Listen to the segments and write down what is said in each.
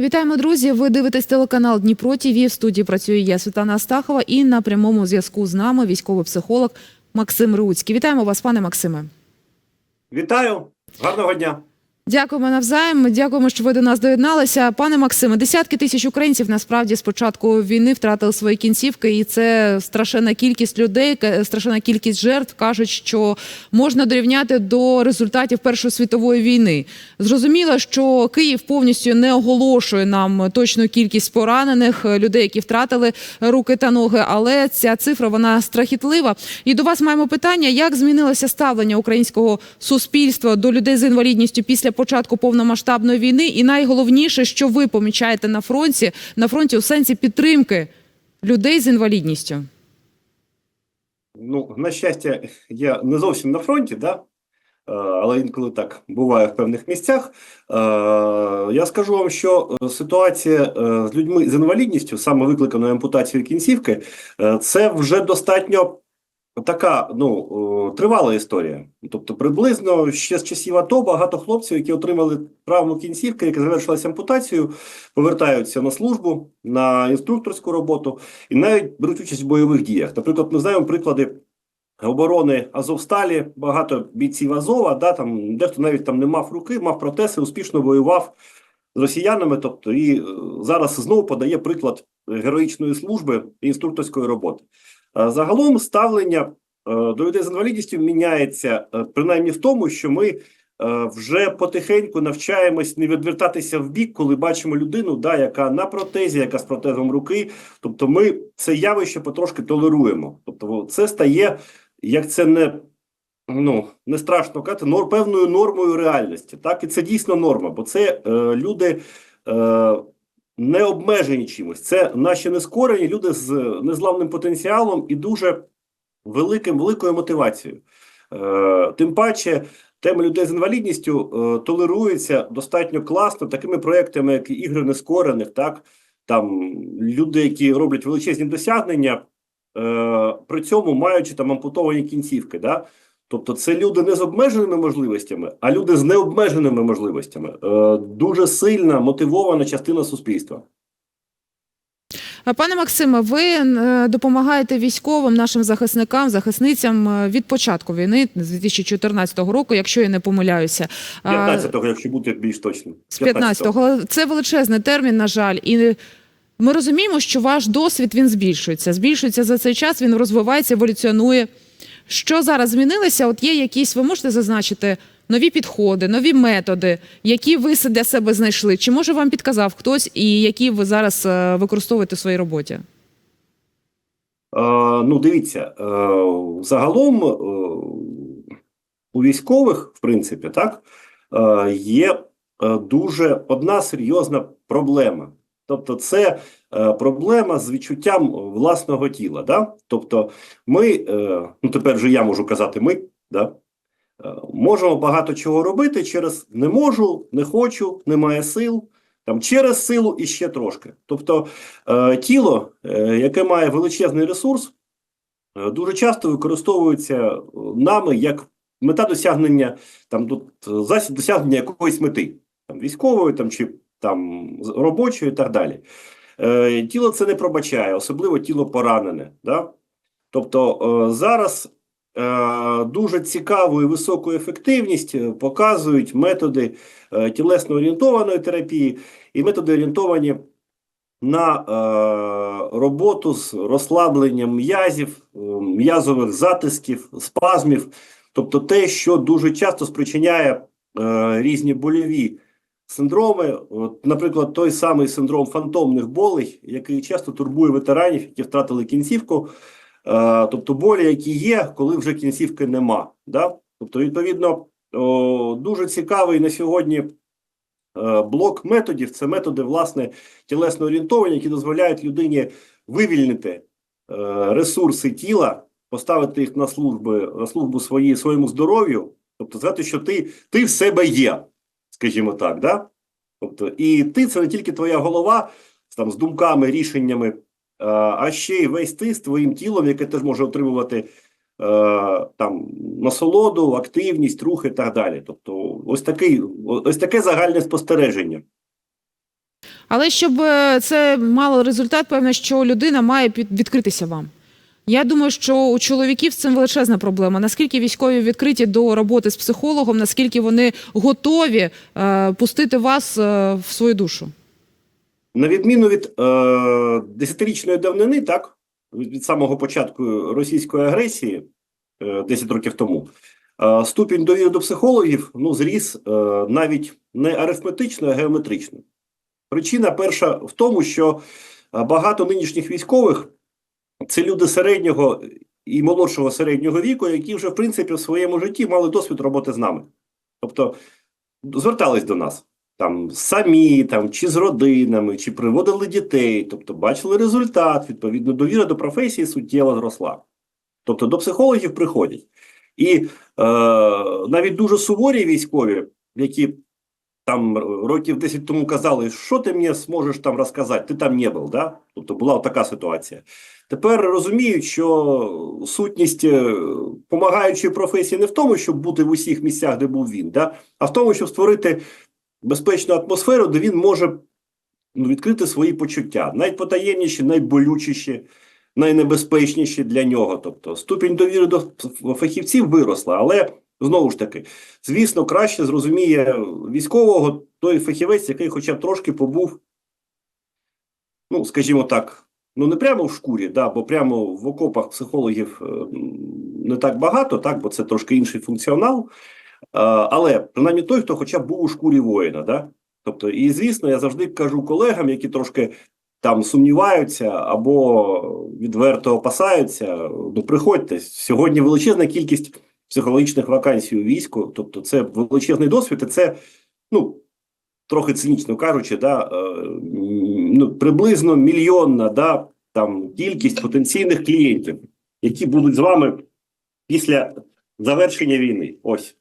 Вітаємо, друзі. Ви дивитесь телеканал Дніпро ТІВІ. В студії працює я Світлана Астахова і на прямому зв'язку з нами військовий психолог Максим Руцький. Вітаємо вас, пане Максиме. Вітаю, гарного дня. Дякуємо навзаєм. Дякуємо, що ви до нас доєдналися. Пане Максиме, десятки тисяч українців насправді з початку війни втратили свої кінцівки, і це страшенна кількість людей, страшенна кількість жертв. кажуть, що можна дорівняти до результатів Першої світової війни. Зрозуміло, що Київ повністю не оголошує нам точну кількість поранених людей, які втратили руки та ноги. Але ця цифра вона страхітлива. І до вас маємо питання: як змінилося ставлення українського суспільства до людей з інвалідністю після початку повномасштабної війни? І найголовніше, що ви помічаєте на фронті, на фронті у сенсі підтримки людей з інвалідністю. Ну, на щастя, я не зовсім на фронті, да? Е, але інколи так буває в певних місцях. Е, Я скажу вам, що е, ситуація з людьми з інвалідністю, саме викликаною ампутацією кінцівки, це вже достатньо така ну, е, тривала історія. Тобто, приблизно ще з часів АТО багато хлопців, які отримали травму кінцівки, яка завершилася ампутацією, повертаються на службу, на інструкторську роботу і навіть беруть участь в бойових діях. Наприклад, ми знаємо приклади оборони Азовсталі, багато бійців Азова, да, там, дехто навіть там не мав руки, мав протези, успішно воював з росіянами. Тобто, і е, зараз знову подає приклад героїчної служби і інструкторської роботи. Е, Загалом ставлення е, до людей з інвалідністю міняється, е, принаймні в тому, що ми вже потихеньку навчаємось не відвертатися в бік, коли бачимо людину, да, яка на протезі, яка з протезом руки. Тобто, ми це явище потрошки толеруємо. Тобто, це стає, як це не. Ну, не страшно казати, нор, певною нормою реальності. Так, і це дійсно норма, бо це е, люди е, не обмежені чимось. Це наші нескорені люди з незламним потенціалом і дуже великим, великою мотивацією. Е, тим паче, тема людей з інвалідністю е, толерується достатньо класно такими проектами, як ігри нескорених, так там люди, які роблять величезні досягнення, е, при цьому маючи там ампутовані кінцівки. Да? Тобто, це люди не з обмеженими можливостями, а люди з необмеженими можливостями. Е, дуже сильна мотивована частина суспільства. Пане Максиме, ви е, допомагаєте військовим, нашим захисникам, захисницям е, від початку війни з 2014 року, якщо я не помиляюся. А, 15-го, якщо бути більш точним. З 15-го. Це величезний термін, на жаль. І ми розуміємо, що ваш досвід він збільшується. Збільшується за цей час, він розвивається, еволюціонує. Що зараз змінилося? От є якісь, ви можете зазначити нові підходи, нові методи, які ви для себе знайшли? Чи може вам підказав хтось, і які ви зараз е, використовуєте в своїй роботі? Е, ну, дивіться, е, загалом у військових, в принципі, так, є дуже одна серйозна проблема. Тобто, це проблема з відчуттям власного тіла. Да? Тобто, ми, е, ну тепер вже я можу казати, ми да? е, можемо багато чого робити через не можу, не хочу, немає сил, там через силу і ще трошки. Тобто, е, тіло, е, яке має величезний ресурс, е, дуже часто використовується е, нами як мета досягнення там тут е, засіб досягнення якоїсь мети, там військової, там чи там робочої і так далі. Е, тіло це не пробачає, особливо тіло поранене. Да? Тобто е, зараз е, дуже цікаву і високу ефективність показують методи тілесно орієнтованої терапії і методи орієнтовані на роботу з розслабленням м'язів, м'язових затисків, спазмів, тобто те, що дуже часто спричиняє різні больові синдроми. От, наприклад, той самий синдром фантомних болей, який часто турбує ветеранів, які втратили кінцівку, е, тобто болі, які є, коли вже кінцівки нема. Да? Тобто, відповідно, о, дуже цікавий на сьогодні е, блок методів це методи, власне, тілесно орієнтовані, які дозволяють людині вивільнити е, ресурси тіла, поставити їх на службу, на службу свої, своєму здоров'ю, тобто сказати, що ти, ти в себе є, скажімо так, да? Тобто, і ти це не тільки твоя голова там, з думками, рішеннями, е, а ще й весь ти з твоїм тілом, яке теж може отримувати е, там насолоду, активність, рух і так далі. Тобто, ось такий, ось таке загальне спостереження. Але щоб е, це мало результат, певно, що людина має відкритися вам. Я думаю, що у чоловіків з цим величезна проблема. Наскільки військові відкриті до роботи з психологом, наскільки вони готові е, пустити вас е, в свою душу? На відміну від е, десятирічної давнини, так, від, самого початку російської агресії е, 10 років тому, е, ступінь довіри до психологів ну, зріс е, навіть не арифметично, а геометрично. Причина перша в тому, що е, багато нинішніх військових це люди середнього і молодшого середнього віку, які вже, в принципі, в своєму житті мали досвід роботи з нами. Тобто звертались до нас там самі, там чи з родинами, чи приводили дітей, тобто бачили результат, відповідно, довіра до професії суттєво зросла. Тобто до психологів приходять. І е, навіть дуже суворі військові, які там років 10 тому казали, що ти мені зможеш там розказати, ти там не був, да? Тобто була така ситуація. Тепер розуміють, що сутність е, помагаючої професії не в тому, щоб бути в усіх місцях, де був він, да? а в тому, щоб створити безпечну атмосферу, де він може ну, відкрити свої почуття, найпотаємніші, найболючіші, найнебезпечніші для нього. Тобто ступінь довіри до фахівців виросла, але знову ж таки, звісно, краще зрозуміє військового той фахівець, який хоча б трошки побув, ну, скажімо так. Ну, не прямо в шкурі, да, бо прямо в окопах психологів е, не так багато, так, бо це трошки інший функціонал. Але принаймні той, хто хоча б був у шкурі воїна, да? Тобто, і звісно, я завжди кажу колегам, які трошки там сумніваються або відверто опасаються. Ну, приходьте сьогодні величезна кількість психологічних вакансій у війську, тобто це величезний досвід, і це ну трохи цинічно кажучи, да, е, ну, приблизно мільйонна да, там кількість потенційних клієнтів, які будуть з вами після завершення війни. Ось.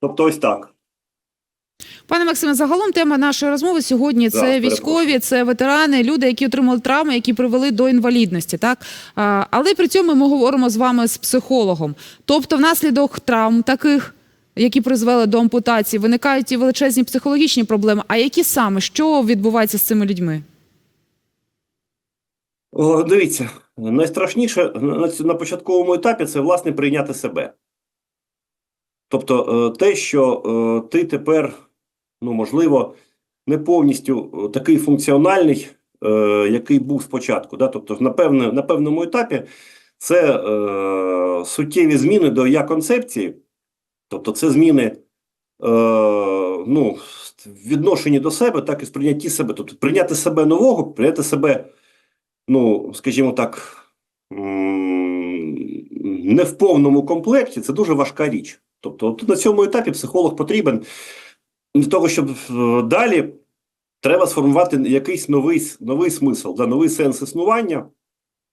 Тобто, ось так. Пане Максиме, загалом тема нашої розмови сьогодні це військові, це ветерани, люди, які отримали травми, які привели до інвалідності. Так але при цьому ми говоримо з вами з психологом. Тобто, внаслідок травм таких, які призвели до ампутації, виникають і величезні психологічні проблеми. А які саме що відбувається з цими людьми? О, дивіться, найстрашніше на, на початковому етапі це власне прийняти себе. Тобто, е, те, що е, ти тепер, ну можливо, не повністю е, такий функціональний, е, який був спочатку. Да? Тобто, на, певне, на певному етапі це е, суттєві зміни до я концепції, тобто, це зміни е, ну, в відношенні до себе, так і сприйнятті себе. Тобто, прийняти себе нового, прийняти себе ну, скажімо так, не в повному комплекті, це дуже важка річ. Тобто, на цьому етапі психолог потрібен для того, щоб е, далі треба сформувати якийсь новий, новий смисл, да, новий сенс існування.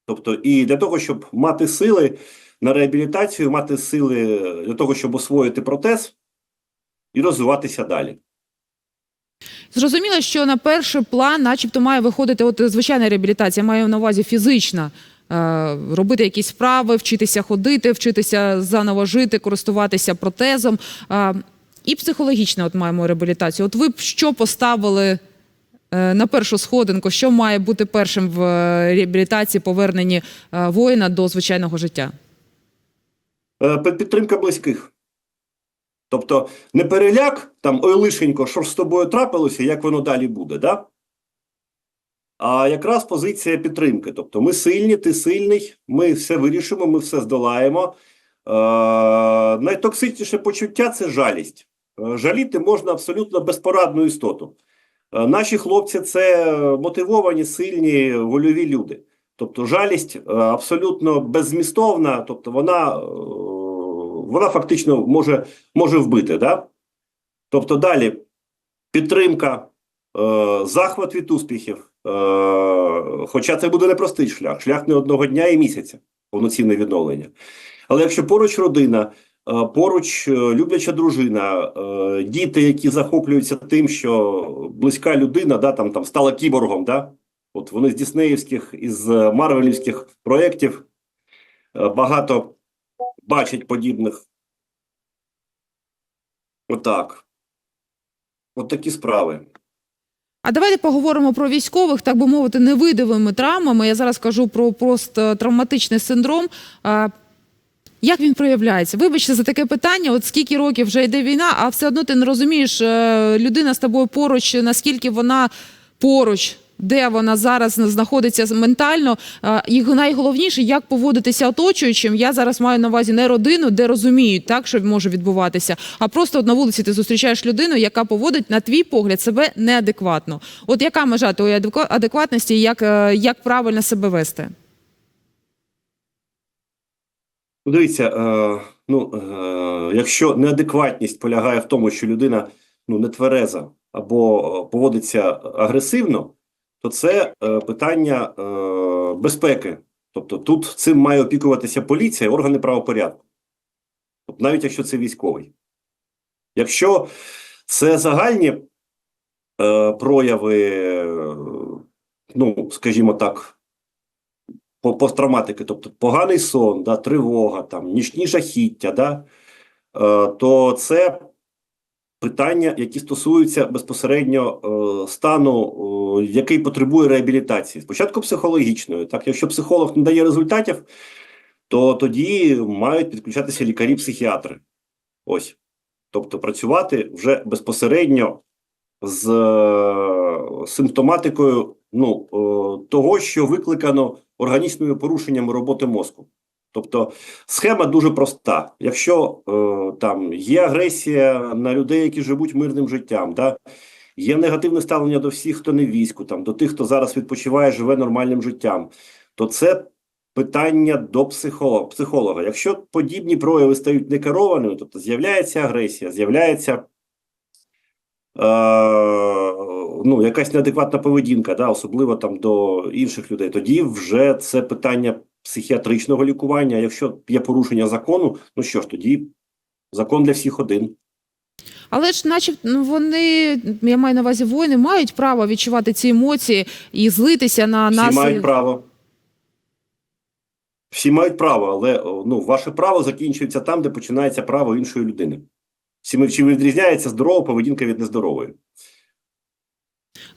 Тобто, і для того, щоб мати сили на реабілітацію, мати сили для того, щоб освоїти протез і розвиватися далі. Зрозуміло, що на перший план, начебто, має виходити от звичайна реабілітація, маю на увазі фізична. е, Робити якісь вправи, вчитися ходити, вчитися заново жити, користуватися протезом. І психологічна, от маємо реабілітацію. От ви б що поставили е, на першу сходинку, що має бути першим в е, реабілітації поверненні е, воїна до звичайного життя? Підтримка близьких. Тобто не переляк, там ой лишенько, що ж з тобою трапилося, як воно далі буде, да? А якраз позиція підтримки. Тобто ми сильні, ти сильний, ми все вирішимо, ми все здолаємо. Е, найтоксичніше почуття це жалість. Е, жаліти можна абсолютно безпорадну істоту. Е, наші хлопці це мотивовані, сильні, вольові люди. Тобто жалість е, абсолютно беззмістовна, тобто вона, вона фактично може, може вбити. Да? Тобто далі підтримка, захват від успіхів, хоча це буде непростий шлях, шлях не одного дня і місяця, повноцінне відновлення. Але якщо поруч родина, поруч е, любляча дружина, е, діти, які захоплюються тим, що близька людина да, там, там, стала кіборгом, да? От вони з Діснеївських із е, Марвелівських проєктів е, багато бачать подібних. Отак. От такі справи. А давайте поговоримо про військових, так би мовити, невидимими травмами. Я зараз кажу про посттравматичний синдром. Як він проявляється? Вибачте за таке питання. От скільки років вже йде війна, а все одно ти не розумієш, е, людина з тобою поруч, наскільки вона поруч, де вона зараз знаходиться ментально. Е, І найголовніше, як поводитися оточуючим. Я зараз маю на увазі не родину, де розуміють, так що може відбуватися, а просто на вулиці ти зустрічаєш людину, яка поводить на твій погляд себе неадекватно. От яка межа адеква- адекватності, як, е, як правильно себе вести? Ну, Дивіться, е, ну, е, якщо неадекватність полягає в тому, що людина ну, не твереза або е, поводиться агресивно, то це питання безпеки. Тобто тут цим має опікуватися поліція, органи правопорядку. Тобто, навіть якщо це військовий. Якщо це загальні е, прояви, ну, скажімо так, посттравматики, тобто поганий сон, да, тривога, там, нічні жахіття, да, е, то це питання, які стосуються безпосередньо е, стану, е, який потребує реабілітації. Спочатку психологічної. Так, якщо психолог не дає результатів, то тоді мають підключатися лікарі-психіатри. Ось. Тобто працювати вже безпосередньо з е, симптоматикою ну, е, того, що викликано органічними порушеннями роботи мозку. Тобто схема дуже проста. Якщо е, там є агресія на людей, які живуть мирним життям, да? є негативне ставлення до всіх, хто не в війську, там, до тих, хто зараз відпочиває, живе нормальним життям, то це питання до психолога. психолога. Якщо подібні прояви стають некерованими, тобто з'являється агресія, з'являється е, ну, якась неадекватна поведінка, да, особливо там до інших людей, тоді вже це питання психіатричного лікування. Якщо є порушення закону, ну що ж, тоді закон для всіх один. Але ж, начебто, ну, вони, я маю на увазі воїни, мають право відчувати ці емоції і злитися на Всі нас. мають право. Всі мають право, але ну, ваше право закінчується там, де починається право іншої людини. Всі чи відрізняється здорова поведінка від нездорової.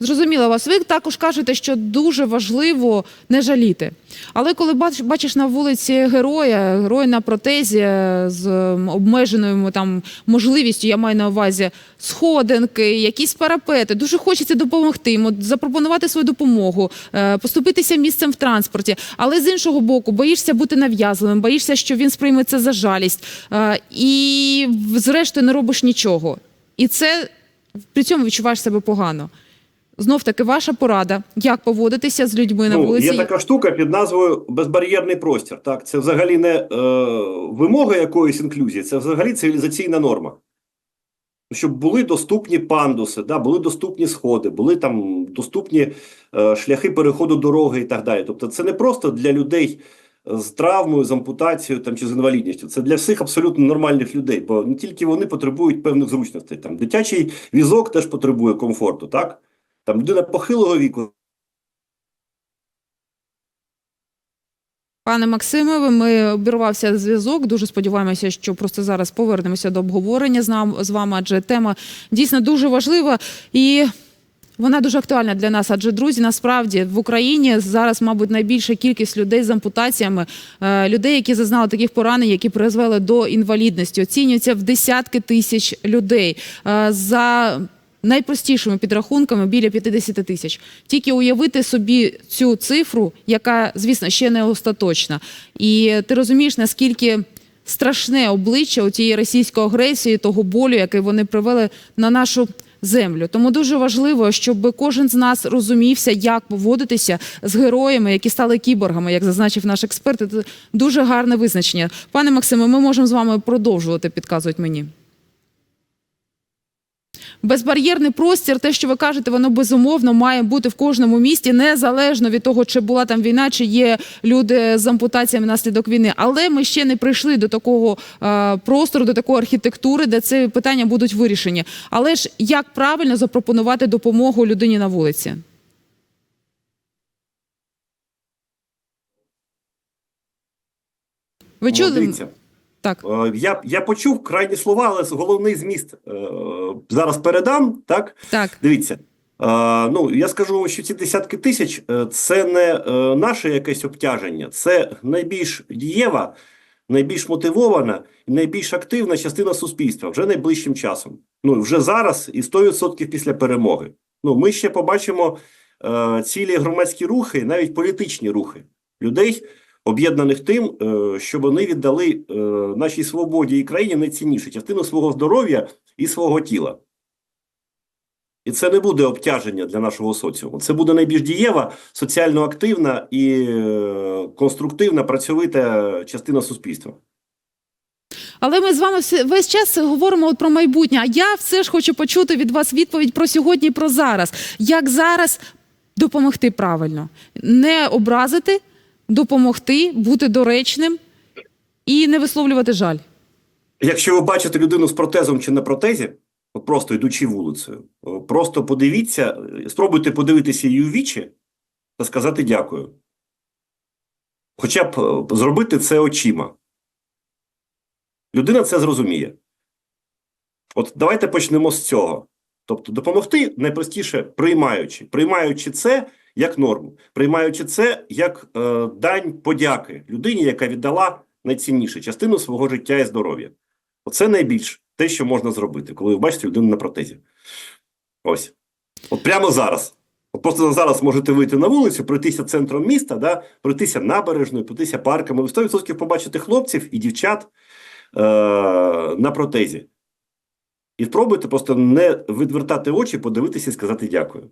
Зрозуміло вас. Ви також кажете, що дуже важливо не жаліти. Але коли бачиш на вулиці героя, герой на протезі е, з обмеженою там можливістю, я маю на увазі сходинки, якісь парапети, дуже хочеться допомогти йому, запропонувати свою допомогу, е, поступитися місцем в транспорті. Але з іншого боку, боїшся бути нав'язливим, боїшся, що він сприйме це за жалість, е, і зрештою не робиш нічого. І це при цьому відчуваєш себе погано. Знов таки, ваша порада, як поводитися з людьми на Ну, вулиці. є така штука під назвою безбар'єрний простір. Так, це взагалі не е, вимога якоїсь інклюзії, це взагалі цивілізаційна норма. Щоб були доступні пандуси, да, були доступні сходи, були там доступні е, шляхи переходу дороги і так далі. Тобто, це не просто для людей з травмою, з ампутацією там, чи з інвалідністю. Це для всіх абсолютно нормальних людей, бо не тільки вони потребують певних зручностей. Там дитячий візок теж потребує комфорту, так? Там людина похилого віку Пане Максиме, ми обірвався зв'язок. Дуже сподіваємося, що просто зараз повернемося до обговорення з нам з вами, адже тема дійсно дуже важлива і. Вона дуже актуальна для нас, адже друзі, насправді в Україні зараз, мабуть, найбільша кількість людей з ампутаціями, е, людей, які зазнали таких поранень, які призвели до інвалідності, оцінюється в десятки тисяч людей. Е, За найпростішими підрахунками біля 50 тисяч. Тільки уявити собі цю цифру, яка, звісно, ще не остаточна. І ти розумієш, наскільки страшне обличчя у тієї російської агресії, того болю, який вони привели на нашу землю. Тому дуже важливо, щоб кожен з нас розумівся, як поводитися з героями, які стали кіборгами, як зазначив наш експерт. Це дуже гарне визначення. Пане Максиме, ми можемо з вами продовжувати, підказують мені. Безбар'єрний простір, те, що ви кажете, воно безумовно має бути в кожному місті, незалежно від того, чи була там війна, чи є люди з ампутаціями внаслідок війни. Але ми ще не прийшли до такого е, простору, до такої архітектури, де ці питання будуть вирішені. Але ж як правильно запропонувати допомогу людині на вулиці? Ви чули? Так. Е, Я, я почув крайні слова, але головний зміст е, зараз передам. Так, Так. дивіться. ну, я скажу, що ці десятки тисяч е, це не е, наше якесь обтяження, це найбільш дієва, найбільш мотивована і найбільш активна частина суспільства вже найближчим часом. Ну, вже зараз і 100% після перемоги. Ну, ми ще побачимо е, цілі громадські рухи, навіть політичні рухи людей, об'єднаних тим, е, що вони віддали е, нашій свободі і країні найцінніше частину свого здоров'я і свого тіла. І це не буде обтяження для нашого соціуму. Це буде найбільш дієва, соціально активна і е, конструктивна, працьовита частина суспільства. Але ми з вами весь час говоримо про майбутнє. А я все ж хочу почути від вас відповідь про сьогодні, про зараз. Як зараз допомогти правильно, не образити, допомогти, бути доречним і не висловлювати жаль. Якщо ви бачите людину з протезом чи на протезі, просто йдучи вулицею, просто подивіться, спробуйте подивитися її у вічі та сказати дякую. Хоча б е, зробити це очима. Людина це зрозуміє. От давайте почнемо з цього. Тобто, допомогти найпростіше приймаючи, приймаючи це як норму, приймаючи це як е, дань подяки людині, яка віддала найцінніше частину свого життя і здоров'я. Оце найбільш те, що можна зробити, коли ви бачите людину на протезі. Ось. От прямо зараз. От просто зараз можете вийти на вулицю, пройтися центром міста, да, пройтися набережною, пройтися парками. Ви 100% побачите хлопців і дівчат е- на протезі. І спробуйте просто не відвертати очі, подивитися і сказати дякую.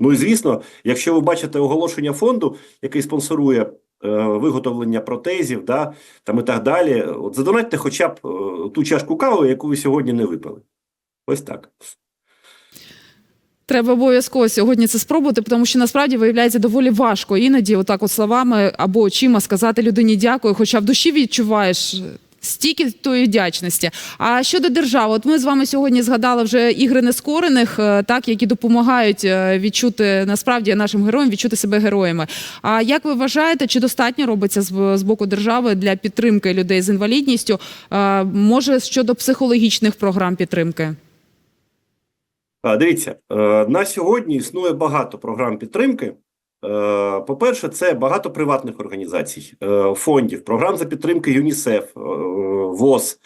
Ну і звісно, якщо ви бачите оголошення фонду, який спонсорує е, виготовлення протезів, да, там і так далі, от задонатьте хоча б е, ту чашку кави, яку ви сьогодні не випили. Ось так. Треба обов'язково сьогодні це спробувати, тому що насправді виявляється доволі важко іноді, отак, от словами або очима сказати людині дякую, хоча в душі відчуваєш. Стільки тої вдячності. А щодо держави, от ми з вами сьогодні згадали вже ігри нескорених, е, так які допомагають е, відчути насправді нашим героям відчути себе героями. А як ви вважаєте, чи достатньо робиться з, боку держави для підтримки людей з інвалідністю? Е, Може щодо психологічних програм підтримки? Дивіться, на сьогодні існує багато програм підтримки. Е, По-перше, це багато приватних організацій, е, фондів, програм за підтримки ЮНІСЕФ, е, ВОЗ,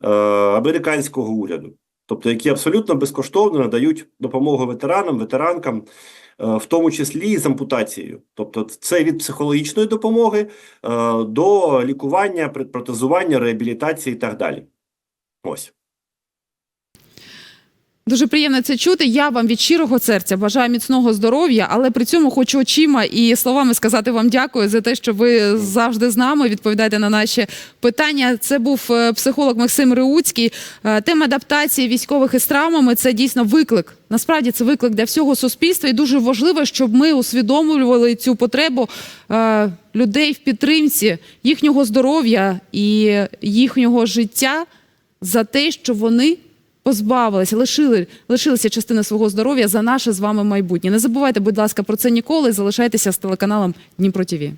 американського уряду, тобто які абсолютно безкоштовно надають допомогу ветеранам, ветеранкам, в тому числі і з ампутацією. Тобто, це від психологічної допомоги до лікування, протезування, реабілітації і так далі. Ось. Дуже приємно це чути. Я вам від щирого серця бажаю міцного здоров'я, але при цьому хочу очима і словами сказати вам дякую за те, що ви завжди з нами відповідаєте на наші питання. Це був е, психолог Максим Реуцький. Е, Тема адаптації військових із травмами це дійсно виклик. Насправді це виклик для всього суспільства, і дуже важливо, щоб ми усвідомлювали цю потребу е, людей в підтримці їхнього здоров'я і їхнього життя за те, що вони позбавилися, лишили, лишилися частини свого здоров'я за наше з вами майбутнє. Не забувайте, будь ласка, про це ніколи. Залишайтеся з телеканалом Дніпро ТІВІ.